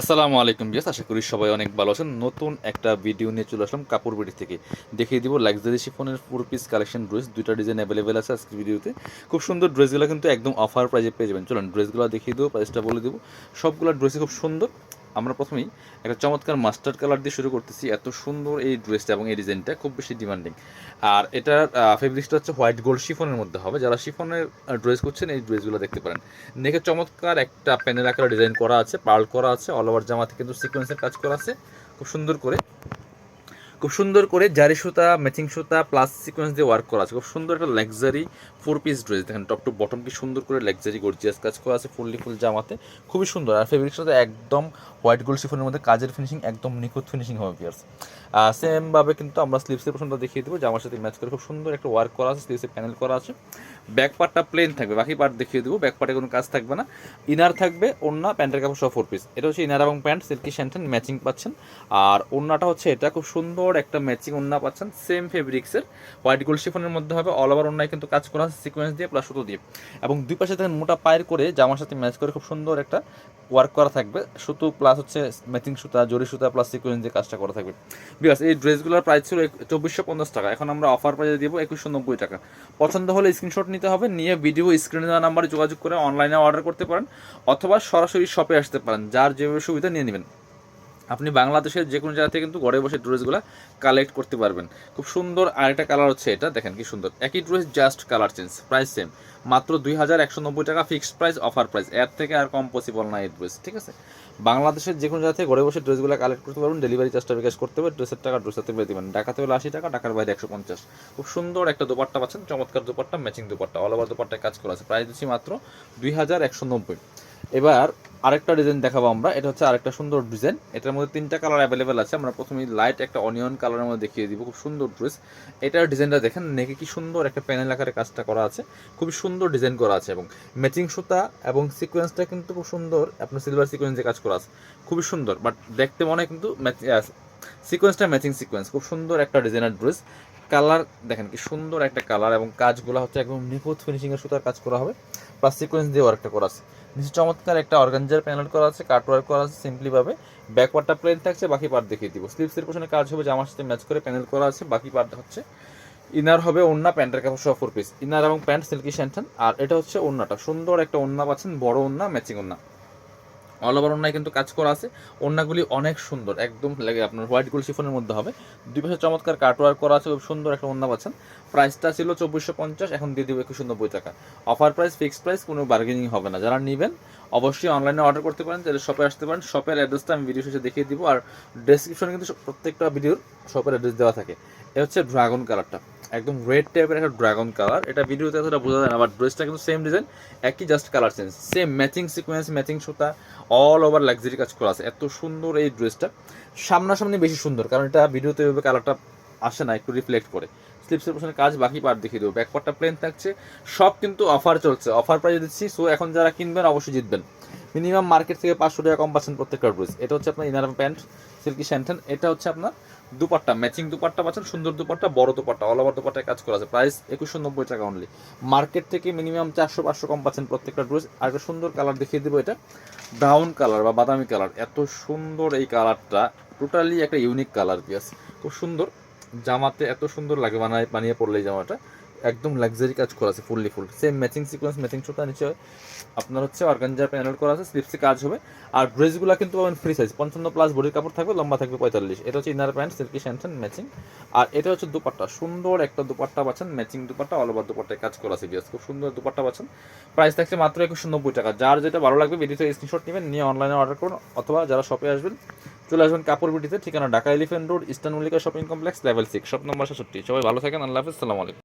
আসসালামু আলাইকুম বিয়াস আশা করি সবাই অনেক ভালো আছেন। নতুন একটা ভিডিও নিয়ে চলে আসলাম কাপড় বিড়ি থেকে। দেখিয়ে দিব লাক্সারি শিফনের ফোর পিস কালেকশন ড্রেস দুইটা ডিজাইন অ্যাভেলেবেল আছে আজকের ভিডিওতে খুব সুন্দর ড্রেসগুলো কিন্তু একদম অফার প্রাইজে পেয়ে যাবেন। চলুন ড্রেসগুলো দেখিয়ে দেবো প্রাইসটা বলে দেবো। সবগুলো ড্রেসই খুব সুন্দর। আমরা প্রথমেই একটা চমৎকার মাস্টার্ড কালার দিয়ে শুরু করতেছি। এত সুন্দর এই ড্রেসটা এবং এই ডিজাইনটা খুব বেশি ডিমান্ডিং আর এটার ফেব্রিক্সটা হচ্ছে হোয়াইট গোল্ড শিফনের মধ্যে হবে। যারা শিফনের ড্রেস করছেন, এই ড্রেসগুলো দেখতে পারেন। নেকে চমৎকার একটা প্যানেল আকারে ডিজাইন করা আছে, পার্ল করা আছে অল ওভার জামাতে কিন্তু সিকোয়েন্সের কাজ করা আছে। খুব সুন্দর করে খুব সুন্দর করে জারি সুতা ম্যাচিং সুতা প্লাস সিকোয়েন্স দিয়ে ওয়ার্ক করা আছে। খুব সুন্দর একটা লাক্সারি ফোর পিস ড্রেস দেখেন টপ টু বটম কি সুন্দর করে লাক্সারি গর্জিয়াস কাজ করা আছে ফুললি ফুল জামাতে। খুবই সুন্দর। আর ফেব্রিক্সটা একদম হোয়াইট গোল্ড শিফনের মধ্যে কাজের ফিনিশিং একদম নিখুঁত ফিনিশিং হবে পিয়ার্স সেমভাবে কিন্তু আমরা স্লিভসের পোশনটা দেখিয়ে দেবো। জামার সাথে ম্যাচ করে খুব সুন্দর একটা ওয়ার্ক করা আছে স্লিভসে প্যানেল করা আছে। ব্যাক পার্টটা প্লেন থাকবে। বাকি পার্ট দেখিয়ে দেবো। ব্যাক পার্টে কোনো কাজ থাকবে না। ইনার থাকবে ওন্না প্যান্টের কাপড় সহ ফোর পিস এটা হচ্ছে ইনার এবং প্যান্ট সিল্কি স্যান্টেন ম্যাচিং পাচ্ছেন। আর ওন্নাটা হচ্ছে এটা। খুব সুন্দর একটা ম্যাচিং ওন্না পাচ্ছেন সেম ফেব্রিক্সের হোয়াইট গোল্ড শিফনের মধ্যে হবে অল ওভার ওন্নায় কিন্তু কাজ করা আছে সিকোয়েন্স দিয়ে প্লাস সুতো দিয়ে। এবং দুই পাশে দেখেন মোটা পায়ের করে জামার সাথে ম্যাচ করে খুব সুন্দর একটা ওয়ার্ক করা থাকবে। সুতো প্লাস হচ্ছে ম্যাচিং সুতা, জরি সুতা প্লাস সিকোয়েন্স দিয়ে কাজটা করা থাকবে। বিকজ এই ড্রেসগুলোর প্রাইস ছিল চব্বিশশো পঞ্চাশ টাকা। এখন আমরা অফার প্রাইসে দিব একুশশো নব্বই টাকা। পছন্দ হলে স্ক্রিনশট নিতে হবে, নিয়ে ভিডিও স্ক্রিনে দেওয়া নাম্বারে যোগাযোগ করে অনলাইনে অর্ডার করতে পারেন, অথবা সরাসরি শপে আসতে পারেন। যার যেভাবে সুবিধা নিয়ে নেবেন। আপনি বাংলাদেশের যে কোনো জায়গা থেকে কিন্তু ঘরে বসে ড্রেসগুলো কালেক্ট করতে পারবেন। খুব সুন্দর আরেকটা কালার হচ্ছে এটা, দেখেন কি সুন্দর। একই dress just colour change price same মাত্র দুই হাজার একশো নব্বই টাকা ফিক্সড প্রাইস অফার প্রাইস এর থেকে আর কম পসিবল না এই ড্রেস ঠিক আছে? বাংলাদেশের যে কোনো জায়গা থেকে ঘরে বসে ড্রেসগুলো কালেক্ট করতে পারবেন ডেলিভারি চার্জটা বিকাশ করতে হবে ড্রেসের টাকা ড্রেসের পেয়ে দেবেন। ঢাকাতে হলে আশি টাকা, ঢাকার বাইরে একশো পঞ্চাশ। খুব সুন্দর একটা দোপাট্টা পাচ্ছেন, চমৎকার dupatta matching dupatta. All over দোপাট্টায় কাজ করা আছে। প্রাইস দিচ্ছি মাত্র দুই হাজার একশো নব্বই। এবার আরেকটা ডিজাইন দেখাবো আমরা। এটা হচ্ছে আরেকটা সুন্দর ডিজাইন এটার মধ্যে তিনটা কালার অ্যাভেলেবেল আছে। আমরা প্রথমে লাইট একটা অনিয়ন কালারের মধ্যে দেখিয়ে দিব। খুব সুন্দর ড্রেস এটার ডিজাইনটা দেখেন, নেকে কি সুন্দর একটা প্যানেল আকারে কাজটা করা আছে। খুব সুন্দর ডিজাইন করা আছে এবং ম্যাচিং সুতা এবং সিকোয়েন্সটা কিন্তু খুব সুন্দর। আপনার সিলভার সিকোয়েন্সে কাজ করা আছে। খুবই সুন্দর। বাট দেখতে মনে কিন্তু সিকোয়েন্সটা ম্যাচিং সিকোয়েন্স খুব সুন্দর একটা ডিজাইনার ড্রেস কালার দেখেন কি সুন্দর একটা কালার এবং কাজগুলো হচ্ছে একদম নিখুঁত ফিনিশিংয়ের সুতার কাজ করা হবে। প্লাস সিকোয়েন্স দিয়ে ওয়ার্কটা করা আছে। নিচে চমৎকার একটা অর্গানজার প্যানেল করা আছে কাট ওয়ার্ক করা আছে সিম্পলিভাবে ব্যাকওয়ার্ডটা প্লেন থাকছে, বাকি পার্ট দেখিয়ে দিব। স্লিভসের পোশনে কাজ হবে জামার সাথে ম্যাচ করে প্যানেল করা আছে, বাকি পার্ট হচ্ছে ইনার হবে ওন্না প্যান্টের কাপড় সহ ফোর পিস ইনার এবং প্যান্ট সিল্কি স্যান্টন আর এটা হচ্ছে ওন্নাটা সুন্দর একটা ওন্না পাচ্ছেন, বড় ওন্না ম্যাচিং ওন্না অল ওভার ওন্নায় কিন্তু কাজ করা আছে। ওন্নাগুলি অনেক সুন্দর, একদম লাগে আপনার হোয়াইট গোল্ড শিফনের মধ্যে হবে। দুই পাশে চমৎকার কাট ওয়ার্ক করা আছে, খুব সুন্দর একটা ওন্না পাচ্ছেন। প্রাইসটা ছিল চব্বিশশো পঞ্চাশ, এখন দিয়ে দেবো একুশশো নব্বই টাকা। অফার প্রাইস ফিক্সড প্রাইস কোনো বার্গেনিং হবে না। যারা নেবেন, অবশ্যই অনলাইনে অর্ডার করতে পারেন তাহলে শপে আসতে পারেন। শপের অ্যাড্রেসটা আমি ভিডিও শেষে দেখিয়ে দিব। আর ডেসক্রিপশনে কিন্তু প্রত্যেকটা ভিডিওর শপের অ্যাড্রেস দেওয়া থাকে। এটা হচ্ছে ড্রাগন কালারটা একদম রেড টাইপের একটা ড্রাগন কালার এটা ভিডিওতে এতটা বোঝা যায় না বাট ড্রেসটা কিন্তু সেম ডিজাইন একই just colour change same matching sequence matching সুতা অল ওভার লাক্সারি কাজ করা আছে। এত সুন্দর এই ড্রেসটা সামনাসামনি বেশি সুন্দর, কারণ এটা ভিডিওতে এভাবে কালারটা আসে না, একটু রিফ্লেক্ট করে। স্লিপসের পোশনে কাজ, বাকি পার্ট দেখিয়ে দেবো। ব্যাক পার্টটা প্লেন থাকছে, সব কিন্তু অফার চলছে। অফার প্রাইস দিচ্ছি সো এখন যারা কিনবেন, অবশ্যই জিতবেন। মিনিমাম মার্কেট থেকে পাঁচশো টাকা কম পাচ্ছেন প্রত্যেকটা ড্রেস এটা হচ্ছে আপনার ইনার প্যান্ট, সিল্কি স্যান্টেন, এটা হচ্ছে আপনার দুপাট্টা ম্যাচিং দুপাট্টা পাচ্ছেন, সুন্দর দুপাট্টা, বড় দুপাট্টা অল ওভার দুপাট্টায় কাজ করা আছে। প্রাইস একুশশো নব্বই টাকা অনলি মার্কেট থেকে মিনিমাম চারশো, পাঁচশো কম পাচ্ছেন প্রত্যেকটা ড্রেস আর একটা সুন্দর কালার দেখিয়ে দেবো এটা। ব্রাউন কালার বা বাদামি কালার এত সুন্দর এই কালারটা টোটালি একটা ইউনিক কালার পিয়াস খুব সুন্দর। জামাতে এত সুন্দর লাগে বানায় বানিয়ে পড়লে এই জামাটা। একদম লাক্সারি কাজ করা আছে fully full same matching sequence matching সুতা নিচে আপনার হচ্ছে অর্গানজার প্যানেল করা আছে স্লিপসে কাজ হবে। আর ড্রেসগুলো কিন্তু পাবেন ফ্রি সাইজ পঞ্চান্ন প্লাস বডির কাপড় থাকবে, লম্বা থাকবে পঁয়তাল্লিশ। এটা হচ্ছে ইনার প্যান্ট সিল্কি স্যান্সন ম্যাচিং আর এটা হচ্ছে দুপাট্টা, সুন্দর একটা দুপাট্টা পাচ্ছেন ম্যাচিং দুপাট্টা অল ওভার দুপাট্টায় কাজ করা আছে খুব সুন্দর দুপাট্টা পাচ্ছেন। প্রাইস থাকছে মাত্র একশো নব্বই টাকা। যার যেটা ভালো লাগবে ভিডিওতে স্ক্রিনশট নেবেন, নিয়ে অনলাইনে অর্ডার করুন, অথবা যারা শপে আসবেন, চলে আসবেন কাপড় বিটিতে, ঠিকানা Dhaka elephant road, eastern Mallika shopping complex level six shop number সাতষট্টি সবাই ভালো থাকেন, আল্লাহ হাফিজ, সালাম আলাইকুম।